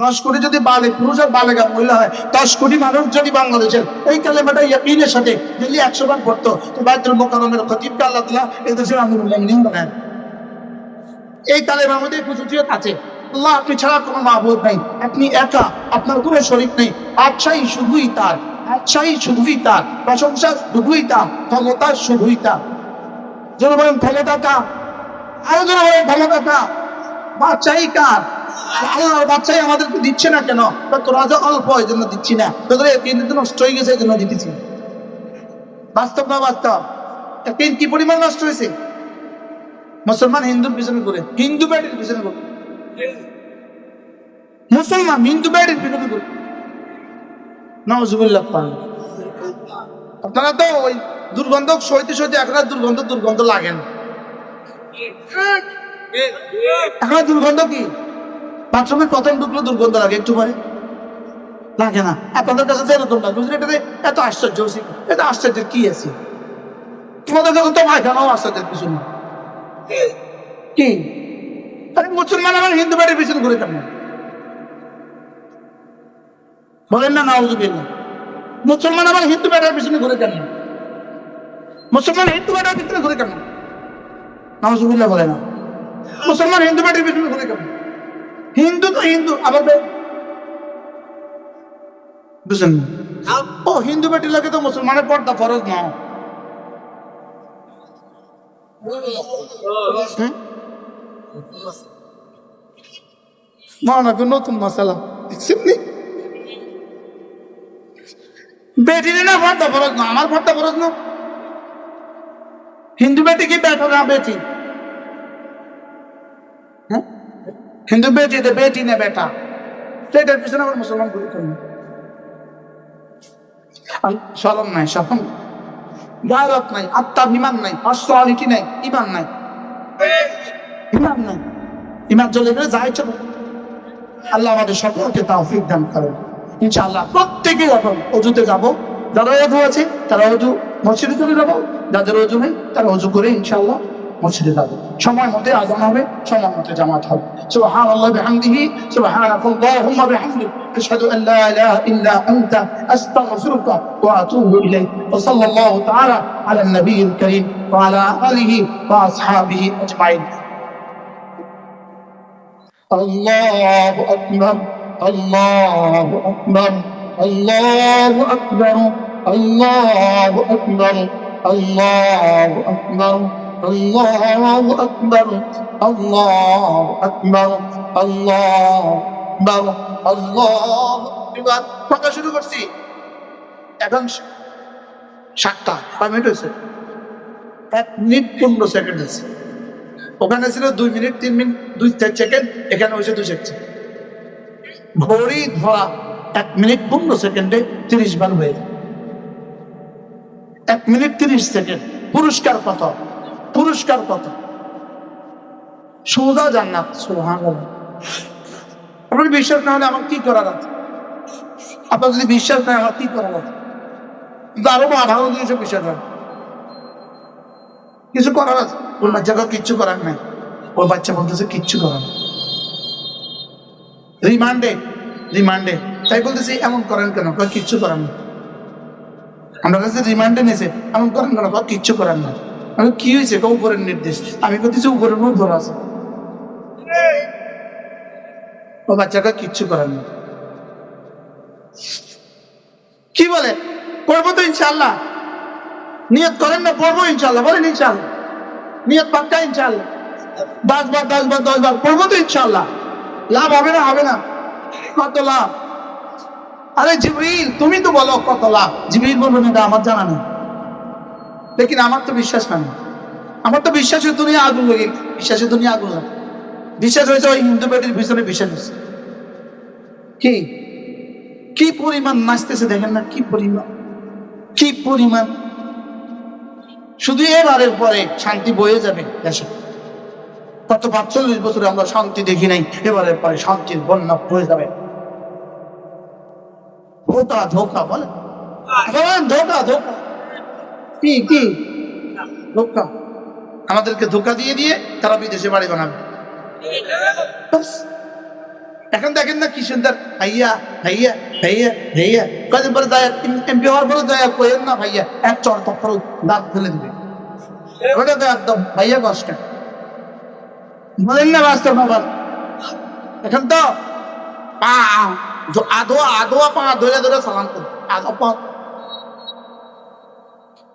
দশ কোটি যদি বালে, পুরুষ আর বালেগা মহিলা হয়, দশ কোটি মানুষ যদি বাংলাদেশের, এই কালেমাটা ইয়াকিনের সাথে যদি একশো বার পড়তো। তো বাইতুল মোকারমের খতিবকে আল্লাহ তালা এই দেশের আমিরুল মুমিনিন বানায়। এই কালেমার মধ্যে কুচুচিয়ত আছে। আল্লাহ আপনি ছাড়া কোনো মাহবুদ নাই। আপনি একা, আপনার কোনো শরীর নেই। আচ্ছাই শুধুই তার আচ্ছাই শুধুই তার। প্রশংসা শুধুই তার, ক্ষমতা শুধুই তার। যেন বলেন ক্ষমতা কার আরও যেন বলেন কার বাচ্চাই কার? বাচ্চাই আমাদেরকে দিচ্ছে না কেন? রাজা অল্প, এই জন্য দিচ্ছি না। তোদের কিন্তু নষ্ট হয়ে গেছে, এই জন্য দিতেছি। বাস্তব না বাস্তব? তিন কি পরিমাণ নষ্ট হয়েছে? মুসলমান হিন্দুর পিছনে করে হিন্দু ব্যাটির পিছনে করে মুসলমান হিন্দু ব্যাটির পিছনে করে নজুবুল্লাহ পান আপনারা তো ওই দুর্গন্ধ সইতে সইতে একটা দুর্গন্ধ দুর্গন্ধ লাগেন এখন দুর্গন্ধ কি? বাথরুমে প্রথম ঢুকলে দুর্গন্ধ লাগে একটু পরে? লাগে না। আপনাদের কাছে এরকম লাগে বুঝলি এটাতে এত আশ্চর্য হয়েছে। এটা আশ্চর্যের কি আছে? তোমাদের কাছে তো মাইখানাও আশ্চর্যের কিছু না কি? আরে মুসলমান আমার হিন্দু বাড়ির পিছনে ঘুরে কেমন? বলেন না নাউজুবিল্লাহ মুসলমান আমার হিন্দু বাড়ির পিছনে ঘুরে কেন মুসলমান হিন্দু বাড়ির পিছনে ঘুরে কেন নাউজুবিল্লাহ বলে না। মুসলমান হিন্দু বাড়ির পিছনে ঘুরে কেন হিন্দু তো হিন্দু আবার বুঝলেন ও হিন্দু বেটি লাগে তো মুসলমানের পর্দা ফরজ না। না নতুন মশালা দেখছেন নি? পর্দা ফরজ না আমার পর্দা ফরজ না। হিন্দু বেটি কি বেটা না বেটি হ্যাঁ? হিন্দু বেটি তো বেটি না বেটা। সেটার পিছনে আবার মুসলমান ঘুরে কেন সরম নাই সরম গায়রত নাই আত্মাভিমান নাই পার্সোনালিটি নাই, ইমান নাই। ইমান নাই। ইমান চলে গেলে যাই চলো আল্লাহ আমাদের সকলকে তাওফিক দান করেন। ইনশাআল্লাহ প্রত্যেকে যখন অজুতে যাব। যারা অজু আছে, তারা অজু মসজিদে চলে যাব। যাদের অজু নেই, তারা অজু করে ইনশাআল্লাহ মসজিদে যাবো সময় মতে আজান হবে সময় মতে জামাত হবে سبحان الله بحمده سبحانك اللهم بحمدك أشهد أن لا إله إلا أنت أستغفرك وأتوب إليك وصلى الله تعالى على النبي الكريم وعلى آله وأصحابه أجمعين الله أكبر الله أكبر الله أكبر الله أكبر الله أكبر الله أكبر الله أكبر الله أكبر الله এবার কথা শুরু করছি এখন সাতটা কয় মিনিট হয়েছে এক মিনিট পনেরো সেকেন্ড আছে ওখানে ছিল দুই মিনিট তিন মিনিট দুই চার সেকেন্ড এখানে হয়েছে দুই সেকেন্ড ঘড়ি ধরা এক মিনিট পনেরো সেকেন্ডে তিরিশ বার হয়ে যায়। এক মিনিট তিরিশ সেকেন্ড পুরস্কার কত পুরস্কার কত? সুদা জান্নাত। সুহান আপনার বিশ্বাস না হলে আমার কি করার আছে? আপনার যদি বিশ্বাস না হয় কি করার আছে? কিন্তু আরও আঠারো দিন বিশ্বাস হয় কিছু করার আছে? ওর বাচ্চাকে কিচ্ছু করার নাই। ওর বাচ্চা বলতেছে কিচ্ছু করার রিমান্ডে রিমান্ডে তাই বলতেছি এমন করেন কেন? কিচ্ছু করার নেই। আমরা কাছে রিমান্ডে নিয়েছে এমন করেন কেন? কিচ্ছু করার না আমি কি হয়েছে? উপরের নির্দেশ। আমি করতেছি উপরের মধ্যে ধরা আছে। ও বাচ্চাকে কিচ্ছু করার নেই কি বলে? করব তো ইনশাল্লাহ নিয়ত করেন না, পড়ব ইনশাল্লাহ বলেন ইনশাল্লাহ নিয়ত পাক্কা ইনশাল্লাহ দশ বার দশ বার দশ বার পড়ব তো ইনশাল্লাহ লাভ হবে না হবে না। কত লাভ? আরে জিবরিল, তুমি তো বলো কত লাভ। জিবরিল বলবেন এটা আমার জানা নেই। লেকিন আমার তো বিশ্বাস হয় না। আমার তো বিশ্বাসের দুনিয়া আগুন লাগে বিশ্বাসের দুনিয়া আগুন লাগে। বিশ্বাস হয়েছে ওই হিন্দু বেটির পিছনে বিশ্বাস হয়েছে। কি? কি পরিমাণ নাচতেছে দেখেন না কি পরিমাণ? কি পরিমাণ? শুধু এবারের পরে শান্তি বয়ে যাবে দেশে। গত পাঁচচল্লিশ বছরে আমরা শান্তি দেখি নাই এবারের পরে শান্তির বন্যা বয়ে যাবে। ধোকা ধোকা বলে ধোকা ধোকা। কি কি? ধোকা। আমাদেরকে ধোকা দিয়ে দিয়ে তারা বিদেশে বাড়ি বানাবে। এখন দেখেন না কি সুন্দর। ভাইয়া ভাইয়া ভাইয়া ভাইয়া। কদিন পরে দয়া এমপি হওয়ার দয়া করেন না ভাইয়া। এক চর তখন দাঁত ফেলে দিবে। ওটা তো একদম ভাইয়া কষ্ট। বলেন না বাস্তব বাবা এখন তো পা আধো আধো পা ধরে ধরে সালাম করো আধো পা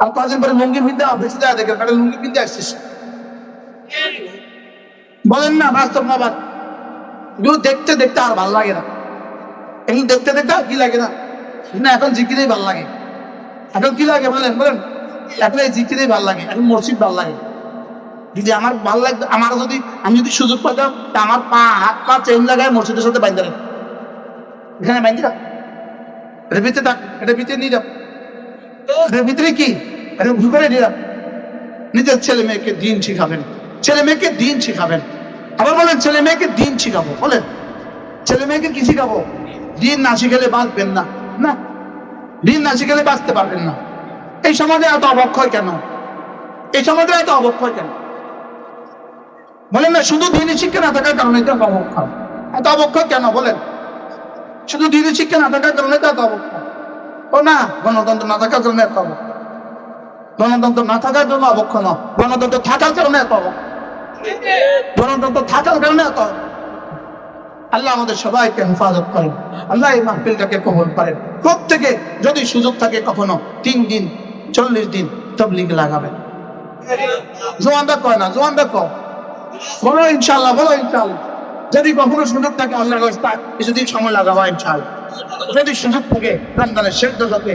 আর পাঁচদিন পরে লুঙ্গি পিনতে বেশি দেওয়া দেখে কারণ লুঙ্গি পিনতে আসছিস। বলেন না, বাস্তব না বাদ দেখতে দেখতে আর ভালো লাগে না। এগুলো দেখতে দেখতে আর কি লাগে না? না, এখন জিকিরেই ভালো লাগে। এখন কি লাগে বলেন বলেন। এখন এই জিকিরেই ভালো লাগে, এখন মসজিদ ভালো লাগে। যদি আমার ভালো লাগতো, আমার যদি, আমি যদি সুযোগ পেতাম, তা আমার পা, হাত, পা চেন লাগায় মসজিদের সাথে বাইন্দা রাখ এখানে বাইন্দা। রাখ এটা ভিতরে থাক, এটা ভিতরে নিয়ে যাও। এটার ভিতরে কি? ঘুরে নিয়ে যাও নিজের ছেলে মেয়েকে দিন শিখাবেন। ছেলে মেয়েকে দিন শিখাবেন। আবার বলেন, ছেলে মেয়েকে দিন শিখাবো। বলেন, ছেলে মেয়েকে কি শিখাবো? দিন না শিখালে বাঁচবেন না। না, দিন না শিখালে বাঁচতে পারবেন না। এই সমাজে এত অবক্ষয় কেন? এই সমাজে এত অবক্ষয় কেন? বলেন না, শুধু দিনই শিক্ষা না থাকার কারণে তো অবক্ষয়। এত অবক্ষয় কেন? বলেন। শুধু দিনে শিক্ষা না থাকার কারণে তো এত অবক্ষয়। ও না, গণতন্ত্র না থাকার জন্য এত গণতন্ত্র না থাকার জন্য অবক্ষয় না গণতন্ত্র থাকার কারণে এত গণতন্ত্র থাকার কারণে এত আল্লাহ আমাদের সবাইকে হেফাজত করেন। আল্লাহ এই মাহফিলটাকে কবল করেন। প্রত্যেকে যদি সুযোগ থাকে কখনো তিন দিন, চল্লিশ দিন তবলিগ লাগাবেন। জোয়ানটা কয় না জোয়ানটা কয়, বলো ইনশাল্লাহ বলো ইনশাল্লাহ। যদি কখনো সুযোগ থাকে, আল্লাহর আল্লাহ কিছুদিন সময় লাগাবো ইনশাল্লাহ যদি সুযোগ থাকে, রমজানের শেষ দশকে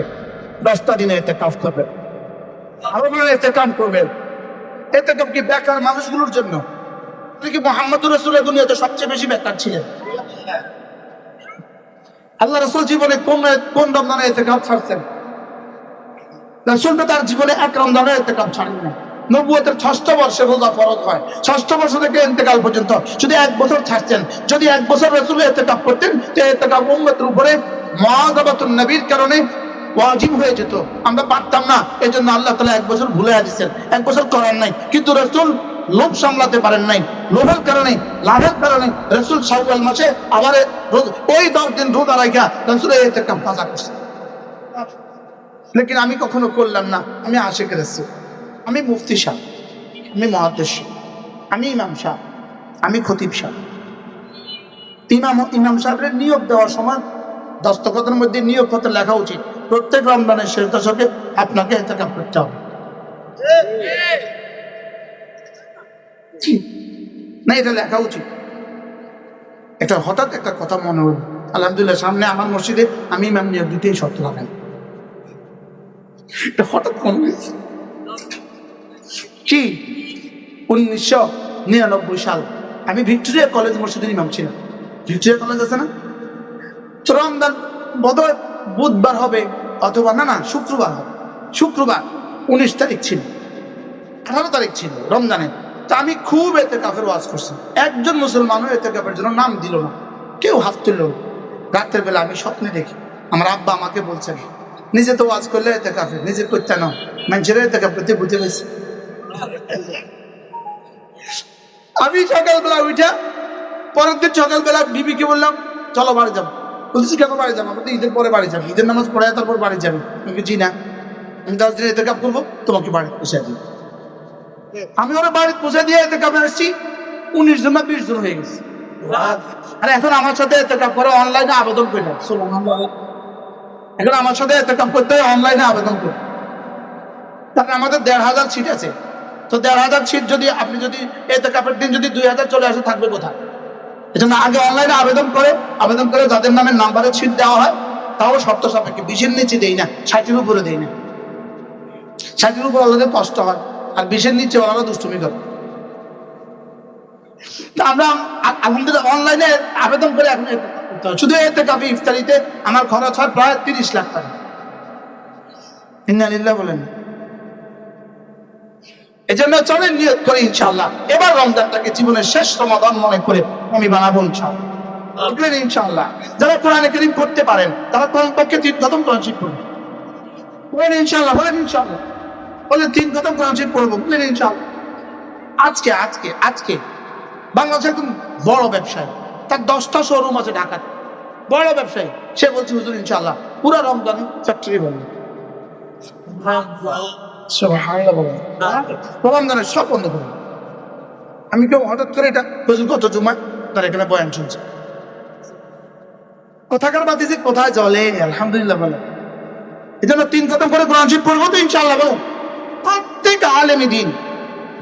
দশটা দিনে এতে কাজ করবেন। আরও বলে এতে কাম করবেন। এতে কাম কি বেকার মানুষগুলোর জন্য? কি মোহাম্মদ রসুল দুনিয়াতে সবচেয়ে বেশি বেকার ছিলেন? আল্লাহ রসুল জীবনে কোন কোন রমজানে এতে কাপ ছাড়ছেন? রসুল তো তার জীবনে এক রমজানে এতে কাপ ছাড়েন না নব্বতের ষষ্ঠ বর্ষে রোজা ফরজ হয়। ষষ্ঠ বর্ষ থেকে ইন্তেকাল পর্যন্ত শুধু এক বছর ছাড়ছেন যদি এক বছর রসুল এতে কাপ করতেন, তো এতে কাপ উম্মতের উপরে মহাগবাতুল নবীর কারণে ওয়াজিব হয়ে যেত। আমরা পারতাম না এই জন্য আল্লাহ তালা এক বছর ভুলে দিচ্ছেন এক বছর করার নাই, কিন্তু রসুল লোভ সামলাতে পারেন নাই। লোভের কারণে, লাভের কারণে রসুল সাউয়াল মাসে আবার ওই দশ দিন রোজা রাখা রসুল এতে কাপ করছে লেকিন আমি কখনো করলাম না, আমি আশে করেছি আমি মুফতি শাহ আমি মহাদেশ আমি ইমাম শাহ আমি খতিব শাহ ইমাম ইমাম সাহেবের নিয়োগ দেওয়ার সময় দস্তখতের মধ্যে নিয়োগ পত্র লেখা উচিত। প্রত্যেক রমজানের শেষ দশকে আপনাকে এতে করতে হবে। না, এটা লেখা উচিত। এটা হঠাৎ একটা কথা মনে হল। আলহামদুলিল্লাহ, সামনে আমার মসজিদে আমি ইমাম নিয়োগ দিতেই শর্ত লাগাই এটা হঠাৎ মনে হয়েছে। কি উনিশশো নিরানব্বই সাল। আমি ভিক্টোরিয়া কলেজ মসজিদের ইমাম ছিলাম। ভিক্টোরিয়া কলেজ আছে না? তো রমদান বোধহয় বুধবার হবে অথবা না না, শুক্রবার হবে। শুক্রবার উনিশ তারিখ ছিল। আঠারো তারিখ ছিল রমজানে তা আমি খুব এতে কাফের ওয়াজ করছি। একজন মুসলমানও এতে কাপের জন্য নাম দিল না। কেউ হাত তুলল। রাতের বেলা আমি স্বপ্নে দেখি। আমার আব্বা আমাকে বলছেন, নিজে তো ওয়াজ করলে এতে কাফের নিজে করতে না মানুষের এতে কাপড়তে বুঝে গেছে। আমি সকালবেলা উঠা, পরের দিন সকালবেলা বিবিকে বললাম, চলো বাড়ি যাব। বলছি, কেন বাড়ি যাব? আমরা তো ঈদের পরে বাড়ি যাব। ঈদের নামাজ পড়ে তারপর বাড়ি যাবে। আমি জি না। আমি দশ দিন এতে কাপ করব, তোমাকে বাড়ি পৌঁছে দিই আমি ওরা বাড়ি পৌঁছে দিয়ে এতে কাপে আসছি, উনিশ জন না বিশ জন হয়ে গেছে। আর, এখন আমার সাথে এতে কাপ করে অনলাইনে আবেদন করলাম সুবহানাল্লাহ। এখন আমার সাথে এতে কাপ করতে অনলাইনে আবেদন করি তাহলে আমাদের দেড় হাজার সিট আছে। তো দেড় হাজার সিট যদি আপনি যদি এতে কাপের দিন যদি দুই হাজার চলে আসে, থাকবে কোথায়? এজন্য আগে অনলাইনে আবেদন করে আবেদন করে যাদের নামে নাম্বারে সিট দেওয়া হয়, তাও শর্ত সাপেক্ষে। বিশের নিচে দেই না, ষাটের উপরে দেই না। ষাটের উপর ওদের কষ্ট হয়, আর বিশের নিচে ওনারা দুষ্টুমি করে। আমরা অনলাইনে আবেদন করে এখন। শুধু এতে কাপি, ইফতারিতে আমার খরচ হয় প্রায় তিরিশ লাখ টাকা। বলেন এজন্য চলেন নিয়ত করি ইনশাআল্লাহ। এবার রমজানটাকে জীবনের শেষ সমাধান মনে করে আমি বানাবো ইনশাআল্লাহ। বুঝলেন ইনশাআল্লাহ? যারা কোরআনে করিম করতে পারেন, তারা কোরআন পক্ষে তিন খতম করবেন বলেন ইনশাআল্লাহ? বলেন ইনশাআল্লাহ। বলেন ইনশাআল্লাহ? আজকে আজকে আজকে বাংলাদেশের একদম বড় ব্যবসায়ী, তার দশটা শোরুম আছে ঢাকার। বড় ব্যবসায়ী, সে বলছে, হুজুর ইনশাল্লাহ পুরো রমজানে ফ্যাক্টরি বলবে রমজানের সব বন্ধ করবে আমি কেউ হঠাৎ করে এটা হুজুর কত জুমা তার এখানে বয়ান শুনছে। কোথাকার বাতি যে কোথায় জলে? আলহামদুলিল্লাহ বলে। এই জন্য তিন কদম করে কোরআন শরীফ পড়ব তো ইনশাআল্লাহ বলো। প্রত্যেক আলেমী দিন,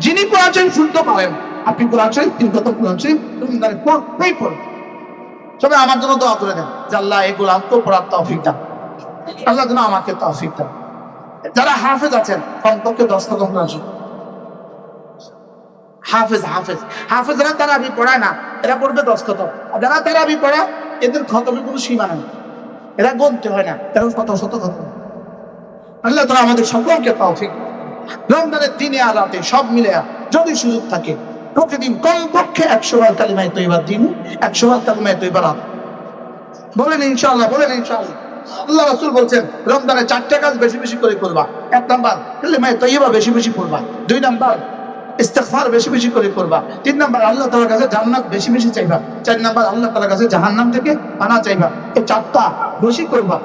যিনি কোরআন শরীফ শুনতে পারেন, আপনি কোরআন শরীফ, তিন কদম কোরআন শরীফ রমজানে পড়বেই পড়ুন। তবে আমার জন্য দোয়া করে দেন যে আল্লাহ এই কোরআন তো পড়ার তৌফিক দান। আল্লাহ যেন আমাকে তৌফিক দান। যারা হাফেজ আছেন কমপক্ষে দশ কদম কোরআন হাফেজ হাফেজ হাফেজ। যারা তারা আমি পড়ায় না, এরা পড়বে দশ আর যারা তারা আমি পড়া, এদের খতমের কোনো সীমা নেই। এরা গনতে হয় না, এরা কত শত খতম আল্লাহ তারা আমাদের সকলকে পাও ঠিক রমজানের দিনে আর রাতে সব মিলে যদি সুযোগ থাকে, প্রতিদিন কমপক্ষে একশো বার কালিমায় তৈবার দিন, একশো বার কালিমায় তৈবার রাত বলেন ইনশাল্লাহ বলেন ইনশাআল্লাহ। আল্লাহ রাসূল বলছেন, রমজানে চারটা কাজ বেশি বেশি করে করবা। এক নাম্বার, কালিমায় তৈবা বেশি বেশি করবা দুই নাম্বার, ইস্তেগফার বেশি বেশি করে করবা। তিন নাম্বার, আল্লাহ তাআলার কাছে জান্নাত বেশি বেশি চাইবা। চার নাম্বার, আল্লাহ তাআলার কাছে জাহান্নাম থেকে আনা চাইবা। এই চারটা বেশি করবা।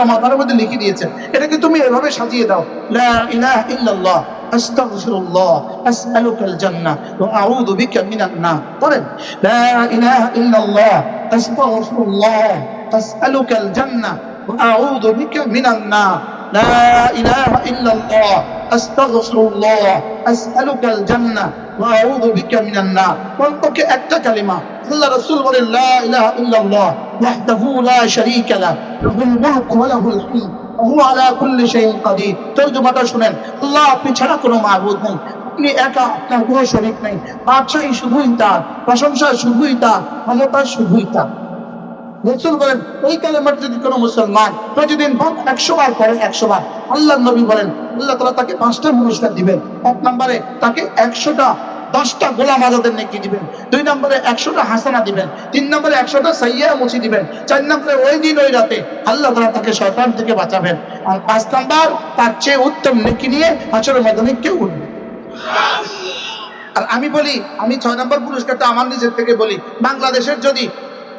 রমাদানের মধ্যে লিখে দিয়েছেন। এটাকে তুমি এভাবে সাজিয়ে দাও। লা ইলাহা أستغفر الله أسألك الجنة وأعوذ بك من النار. طلب لا إله إلا الله أستغفر الله أسألك الجنة وأعوذ بك من النار. لا إله إلا الله أستغفر الله أسألك الجنة وأعوذ بك من النار. وانطق التكلمه الا رسول الله لا إله إلا الله وحده لا شريك له له الملك وله الحمد. হু শুনেন, আল্লাহ আপনি ছাড়া কোনো মাবুদ নেই। আপনি একা, আপনার কোনো শরীক নেই। বাদশাহী শুধুই তার, প্রশংসা শুধুই তার, ক্ষমতা শুধুই তার। রসুল বলেন, ওই কালেমার যদি কোনো মুসলমান প্রতিদিন একশো বার করে, একশো বার আল্লাহ নবী বলেন, আল্লাহ তালা তাকে পাঁচটা পুরস্কার দিবেন। এক নম্বরে তাকে একশোটা দশটা গোলাম আজাদের নেকি দিবেন। দুই নম্বরে একশোটা হাসানা দিবেন, তিন নম্বরে একশোটা সাইয়া মুছি দিবেন, চার নম্বরে ওই দিন ওই রাতে আল্লাহ তালা তাকে শয়তান থেকে বাঁচাবেন। আর পাঁচ নম্বর, তার চেয়ে উত্তম নেকি নিয়ে হাসরের মাধ্যমে কেউ উঠবে আর আমি বলি, আমি ছয় নম্বর পুরস্কারটা আমার নিজের থেকে বলি, বাংলাদেশের যদি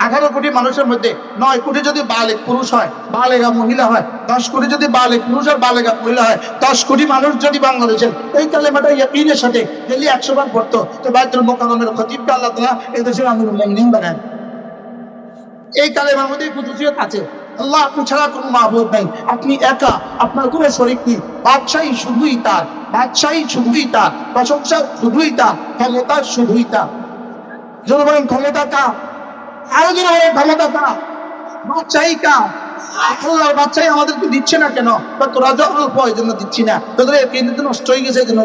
আঠারো কোটি মানুষের মধ্যে নয় কোটি যদি বালেক পুরুষ হয় বালেগা মহিলা হয়, দশ কোটি যদি বালেক পুরুষ আর বালেগা মহিলা হয়, দশ কোটি মানুষ যদি বাংলাদেশের এই কালেমাটা ইয়াকিনের সাথে ডেলি একশো বার পড়তো। তো বাইতুল মোকারমের খতিবটা আল্লাহ তালা এই দেশের আমির মমিন বানান এই কালেমার মধ্যে কুতুসিয়ত আছে। আল্লাহ আপনি ছাড়া কোনো মাহবুব নেই। আপনি একা, আপনার কোনো শরিক নেই। বাদশাহী শুধুই তার, বাদশাহী শুধুই তার, প্রশংসা শুধুই তার, ক্ষমতা শুধুই তার। যদি বলেন ক্ষমতা কা কা আল্লাহর বাচ্চাই আমাদেরকে দিচ্ছে না কেন? তোরা জন্য দিচ্ছি না। তোদের কেন্দ্র নষ্ট হয়ে গেছে জন্য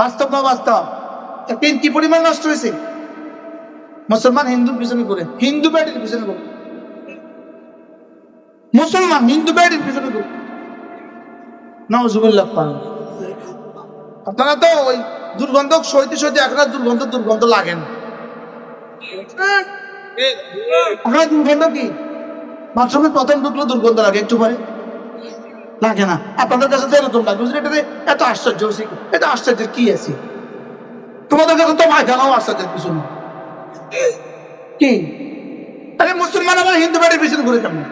বাস্তব না বাস্তব? কি পরিমাণ নষ্ট হয়েছে? মুসলমান হিন্দুর পিছনে করে হিন্দু ব্যাটির পিছনে করে মুসলমান হিন্দু ব্যাটির পিছনে করে নজুবুল্লাহ পান। আপনারা তো ওই দুর্গন্ধ সইতে সইতে একটা দুর্গন্ধ দুর্গন্ধ লাগেন। দুর্গন্ধ কি বাথরুমের প্রথম ঢুকলো, দুর্গন্ধ লাগে একটু পরে। লাগে না। আপনাদের কাছে তো এরকম লাগে এটাতে এত আশ্চর্য কি? আশ্চর্যের আছে? তোমাদের কাছে তো মাইখানাও আশ্চর্যের কিছু না। কি? আরে মুসলমান আবার হিন্দু বাড়ির পিছনে ঘুরে কেমন?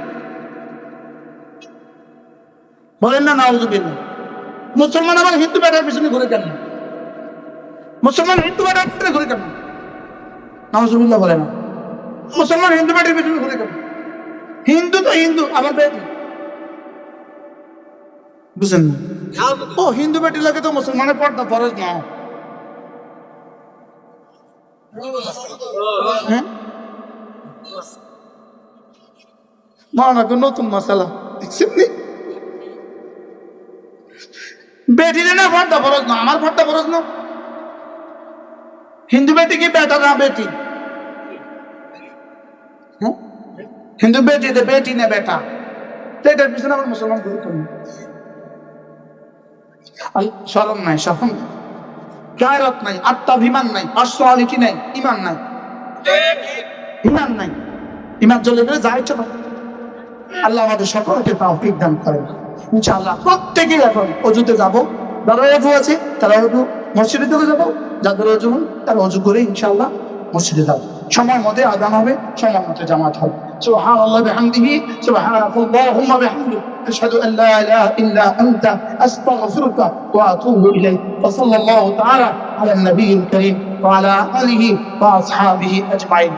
বলেন না নাউজুবিল্লাহ মুসলমান আবার হিন্দু বাড়ির পিছনে ঘুরে কেমন? মুসলমান হিন্দু বাড়ির পিছনে ঘুরে কেমন? নাউজুবিল্লাহ বলে না। মুসলমান হিন্দু বাড়ির পিছনে ঘুরে কেমন হিন্দু তো হিন্দু, আমার বেটি বুঝেন ও, হিন্দু বেটি লাগে তো মুসলমানের পর্দা, ফরজ না। হ্যাঁ? তো নতুন মশালা। দেখছেন নি? বেটি না ভর্তা ফরজ না, আমার ভর্তা ফরজ না। হিন্দু বেটি কি বেটা না বেটি? হ্যাঁ? হিন্দু বেটি দে বেটি না বেটা। এটার পিছনে আমার মুসলমান গুরুত্ব নেই সরম নাই। সরম গায়রত নাই, আত্মাভিমান নাই নাই, ইমান নাই। ইমান নাই। ইমান চলে গেলে আল্লাহ আমাদের সকলকে করেন। ইনশাআল্লাহ প্রত্যেকেই এখন অজুতে যাব। যারা অজু আছে, তারা অজু মসজিদে চলে যাব। যাদের অজু তারা অজু করে ইনশাল্লাহ মসজিদে যাব। সময় মতে আদান হবে সময় মতে জামাত হবে سبحان الله بحمده سبحانك اللهم بحمدك أشهد أن لا إله إلا أنت أستغفرك وأتوب إليك وصلى الله تعالى على النبي الكريم وعلى آله وأصحابه أجمعين